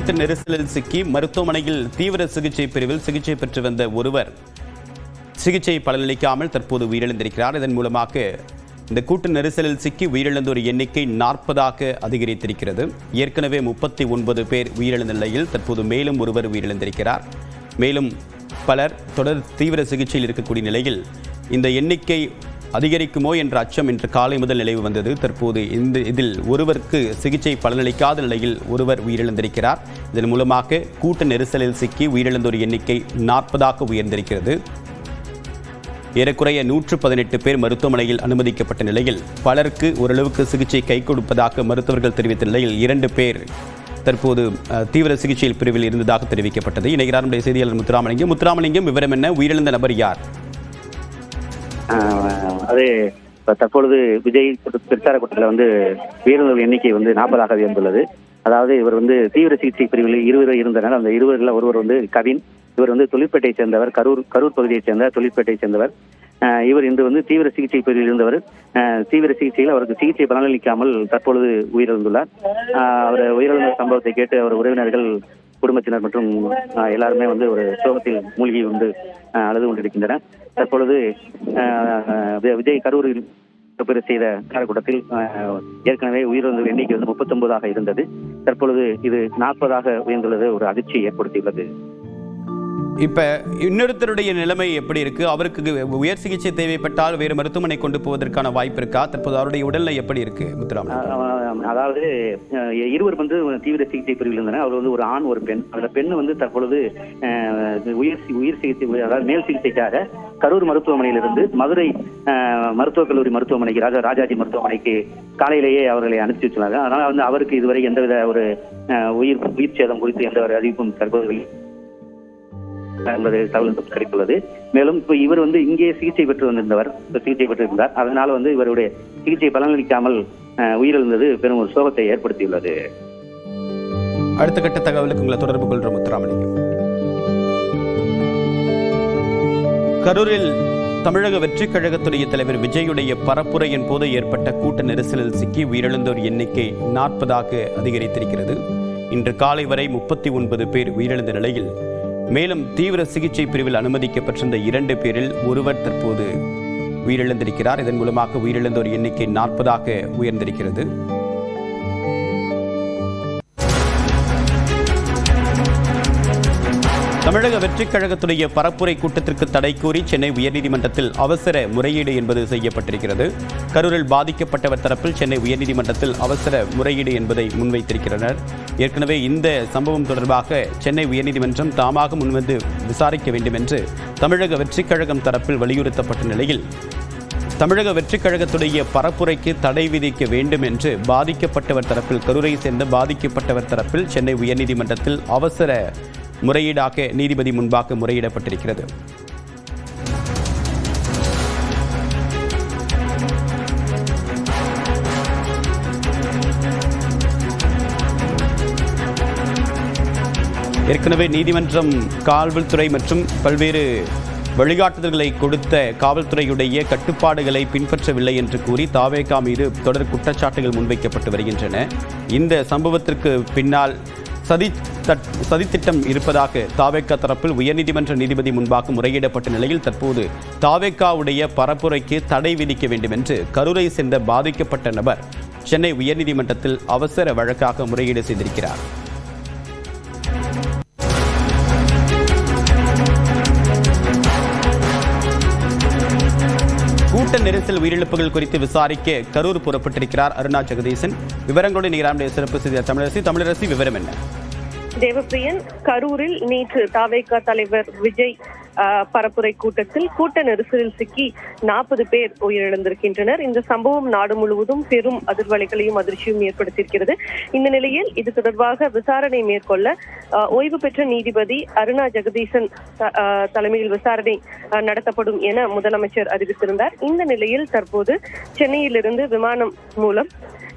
கூட்ட நெரிசலில் சிக்கி மருத்துவமனையில் தீவிர சிகிச்சை பிரிவில் சிகிச்சை பெற்று வந்த ஒருவர் சிகிச்சை பலனளிக்காமல் தற்போது உயிரிழந்திருக்கிறார். இதன் மூலமாக இந்த கூட்ட நெரிசலில் சிக்கி உயிரிழந்தோர் எண்ணிக்கை நாற்பதாக அதிகரித்திருக்கிறது. ஏற்கனவே முப்பத்தி ஒன்பது பேர் உயிரிழந்த நிலையில் தற்போது மேலும் ஒருவர் உயிரிழந்திருக்கிறார். மேலும் பலர் தொடர் தீவிர சிகிச்சையில் இருக்கக்கூடிய நிலையில் இந்த எண்ணிக்கை அதிகரிக்குமோ என்ற அச்சம் இன்று காலை முதல் நிலவு வந்தது. தற்போது இந்த இதில் ஒருவருக்கு சிகிச்சை பலனளிக்காத நிலையில் ஒருவர் உயிரிழந்திருக்கிறார். இதன் மூலமாக கூட்ட நெரிசலில் சிக்கி உயிரிழந்தோர் எண்ணிக்கை நாற்பதாக உயர்ந்திருக்கிறது. ஏறக்குறைய நூற்று பதினெட்டு பேர் மருத்துவமனையில் அனுமதிக்கப்பட்ட நிலையில் பலருக்கு ஓரளவுக்கு சிகிச்சை கை கொடுப்பதாக மருத்துவர்கள் தெரிவித்த நிலையில் இரண்டு பேர் தற்போது தீவிர சிகிச்சையில் பிரிவில் இருந்ததாக தெரிவிக்கப்பட்டது. இணைகிறார் நம்முடைய செய்தியாளர் முத்துராமலிங்கம். முத்துராமலிங்கம் விவரம் என்ன? உயிரிழந்த நபர் யார்? அது தற்பொழுது விஜய் கூட்ட- பிரச்சார கூட்டத்தில் வந்து வீரர்கள் எண்ணிக்கை வந்து நாற்பதாக உயர்ந்துள்ளது. அதாவது இவர் வந்து தீவிர சிகிச்சை பிரிவில் இருவர் இருந்தனர். அந்த இருவரில் ஒருவர் வந்து கவின் இவர் வந்து தொழிற்பேட்டையை சேர்ந்தவர் கரூர் கரூர் பகுதியைச் சேர்ந்த தொழிற்பேட்டையை சேர்ந்தவர். இவர் இன்று வந்து தீவிர சிகிச்சை பிரிவில் இருந்தவர். தீவிர சிகிச்சையில் அவருக்கு சிகிச்சை பலனளிக்காமல் தற்பொழுது உயிரிழந்துள்ளார். அவர் உயிரிழந்த சம்பவத்தை கேட்டு அவர் உறவினர்கள் குடும்பத்தினர் மற்றும் எல்லாருமே வந்து ஒரு சோகத்தில் மூழ்கி வந்து அழுது கொண்டிருக்கின்றனர். தற்பொழுது விஜய் கரூரில் பெரு செய்த காலக்கூட்டத்தில் ஆஹ், ஏற்கனவே உயிரிழந்த எண்ணிக்கை வந்து முப்பத்தொன்பதாக இருந்தது. தற்பொழுது இது நாற்பதாக உயர்ந்துள்ளது. ஒரு அதிர்ச்சியை ஏற்படுத்தியுள்ளது. இப்ப இன்னொருத்தருடைய நிலைமை எப்படி இருக்கு? அவருக்கு உயர் சிகிச்சை தேவைப்பட்டால் வேறு மருத்துவமனை கொண்டு போவதற்கான வாய்ப்பு இருக்கா? தற்போது அவருடைய உடல்நிலை எப்படி இருக்கு ஆஹ், அதாவது இருவர் வந்து தீவிர சிகிச்சை பிரிவில் இருந்தனர். அவர் வந்து ஒரு ஆண் ஒரு பெண். அந்த பெண் வந்து தற்பொழுது ஆஹ், உயிர் சிகிச்சை அதாவது மேல் சிகிச்சைக்காக கரூர் மருத்துவமனையிலிருந்து மதுரை ஆஹ், மருத்துவக் கல்லூரி மருத்துவமனைக்கு ராஜா ராஜாஜி மருத்துவமனைக்கு காலையிலேயே அவர்களை அனுப்பிச்சு வச்சுள்ளாங்க அதனால வந்து அவருக்கு இதுவரை எந்தவித ஒரு உயிர் உயிர் சேதம் குறித்து எந்த ஒரு அறிவிப்பும் தற்போது வெளி- என்பது தகவல் கிடைத்துள்ளது மேலும் இப்போ இவர் வந்து இங்கே சிகிச்சை பெற்று வந்திருந்தவர் சிகிச்சை பெற்றிருந்தார். அதனால வந்து இவருடைய சிகிச்சை பலனளிக்காமல் உயிரிழந்தது பெரும் ஒரு சோகத்தை ஏற்படுத்தியுள்ளது. அடுத்த கட்ட தகவலுக்கு உங்களை தொடர்பு கொள்ற முத்துராமலிங்கம் கரூரில் தமிழக வெற்றிக் கழகத்துடைய தலைவர் விஜயுடைய பரப்புரையின் போது ஏற்பட்ட கூட்ட நெரிசலில் சிக்கி உயிரிழந்தோர் எண்ணிக்கை நாற்பதாக அதிகரித்திருக்கிறது. இன்று காலை வரை முப்பத்தி ஒன்பது பேர் உயிரிழந்த நிலையில் மேலும் தீவிர சிகிச்சை பிரிவில் அனுமதிக்கப்பட்டிருந்த இரண்டு பேரில் ஒருவர் தற்போது உயிரிழந்திருக்கிறார். இதன் மூலமாக உயிரிழந்தோர் எண்ணிக்கை நாற்பதாக உயர்ந்திருக்கிறது. தமிழக வெற்றிக் கழகத்துடைய பரப்புரை கூட்டத்திற்கு தடை கூறி சென்னை உயர்நீதிமன்றத்தில் அவசர முறையீடு என்பது செய்யப்பட்டிருக்கிறது. கரூரில் பாதிக்கப்பட்டவர் தரப்பில் சென்னை உயர்நீதிமன்றத்தில் அவசர முறையீடு என்பதை முன்வைத்திருக்கிறனர். ஏற்கனவே இந்த சம்பவம் தொடர்பாக சென்னை உயர்நீதிமன்றம் தாமாக முன்வந்து விசாரிக்க வேண்டும் என்று தமிழக வெற்றிக் கழகம் தரப்பில் வலியுறுத்தப்பட்ட நிலையில் தமிழக வெற்றிக் கழகத்துடைய பரப்புரைக்கு தடை விதிக்க வேண்டும் என்று பாதிக்கப்பட்டவர் தரப்பில் கரூரை சேர்ந்த பாதிக்கப்பட்டவர் தரப்பில் சென்னை உயர்நீதிமன்றத்தில் அவசர முறையீடாக நீதிபதி முன்பாக முறையிடப்பட்டிருக்கிறது. ஏற்கனவே நீதிமன்றம் காவல்துறை மற்றும் பல்வேறு வழிகாட்டுதல்களை கொடுத்த காவல்துறையுடைய கட்டுப்பாடுகளை பின்பற்றவில்லை என்று கூறி தாவேகா மீது தொடர் குற்றச்சாட்டுகள் முன்வைக்கப்பட்டு வருகின்றன. இந்த சம்பவத்திற்கு பின்னால் சதி தட் சதித்திட்டம் இருப்பதாக தாவேக்கா தரப்பில் உயர்நீதிமன்ற நீதிபதி முன்பாக முறையிடப்பட்ட நிலையில் தற்போது தாவேக்காவுடைய பரப்புரைக்கு தடை விதிக்க வேண்டும் என்று கரூரை சேர்ந்த பாதிக்கப்பட்ட நபர் சென்னை உயர்நீதிமன்றத்தில் அவசர வழக்காக முறையீடு செய்திருக்கிறார். கூட்ட நெரிசல் உயிரிழப்புகள் குறித்து விசாரிக்க கரூர் புறப்பட்டிருக்கிறார் அருணா ஜெகதீசன். விவரங்களோடு நீராமுடைய சிறப்பு செய்தியாளர் தமிழரசி. தமிழரசி விவரம் என்ன? தேவப்பிரியன் கரூரில் நேற்று தாவேகா தலைவர் விஜய் பரப்புரை கூட்டத்தில் கூட்ட நெரிசலில் சிக்கி நாற்பது பேர் உயிரிழந்திருக்கின்றனர். இந்த சம்பவம் நாடு முழுவதும் பெரும் அதிர்வலைகளையும் அதிர்ச்சியும் ஏற்படுத்தியிருக்கிறது. இந்த நிலையில் இது தொடர்பாக விசாரணை மேற்கொள்ள ஓய்வு பெற்ற நீதிபதி அருணா ஜெகதீசன் ஆஹ், தலைமையில் விசாரணை நடத்தப்படும் என முதலமைச்சர் அறிவித்திருந்தார். இந்த நிலையில் தற்போது சென்னையிலிருந்து விமானம் மூலம்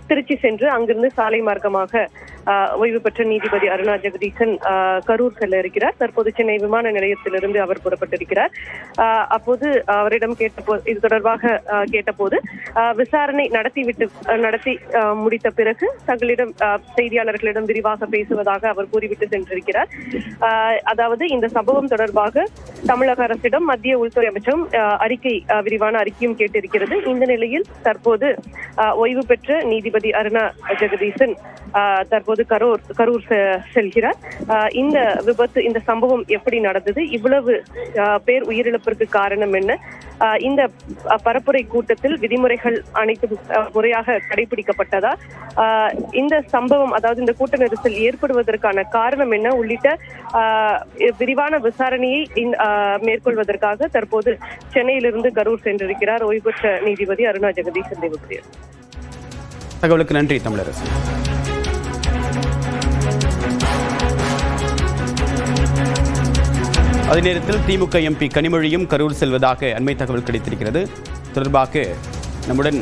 திருச்சி சென்று அங்கிருந்து சாலை மார்க்கமாக ஓய்வு பெற்ற நீதிபதி அருணா ஜெகதீசன் கரூர் செல்ல இருக்கிறார். தற்போது சென்னை விமான நிலையத்திலிருந்து அவர் புறப்பட்டிருக்கிறார். அப்போது அவரிடம் கேட்டபோது இது தொடர்பாக கேட்டபோது விசாரணை நடத்திவிட்டு நடத்தி முடித்த பிறகு தங்களிடம் ஆஹ், செய்தியாளர்களிடம் விரிவாக பேசுவதாக அவர் கூறிவிட்டு சென்றிருக்கிறார். அதாவது இந்த சம்பவம் தொடர்பாக தமிழக அரசிடம் மத்திய உள்துறை அமைச்சகம் அறிக்கை விரிவான அறிக்கையும் கேட்டிருக்கிறது. இந்த நிலையில் தற்போது ஆஹ், ஓய்வு பெற்ற நீதிபதி அருணா ஜெகதீசன் தற்போது கரூர் கரூர் செல்கிறார். இந்த விபத்து இந்த சம்பவம் எப்படி நடந்தது? இவ்வளவு பேர் உயிரிழப்பிற்கு காரணம் என்ன? இந்த பரப்புரை கூட்டத்தில் விதிமுறைகள் அனைத்தும் முறையாக கடைபிடிக்கப்பட்டதா? ஆஹ், இந்த சம்பவம் அதாவது இந்த கூட்ட நெரிசல் ஏற்படுவதற்கான காரணம் என்ன? உள்ளிட்ட ஆஹ், விரிவான விசாரணையை ஆஹ், மேற்கொள்வதற்காக தற்போது சென்னையிலிருந்து கரூர் சென்றிருக்கிறார் ஓய்வு பெற்ற நீதிபதி அருணா ஜெகதீசன் தேவப்பிரியர் தகவலுக்கு நன்றி தமிழரசு அதே நேரத்தில் திமுக எம்பி கனிமொழியும் கரூர் செல்வதாக அண்மை தகவல் கிடைத்திருக்கிறது. தொடர்பாக நம்முடன்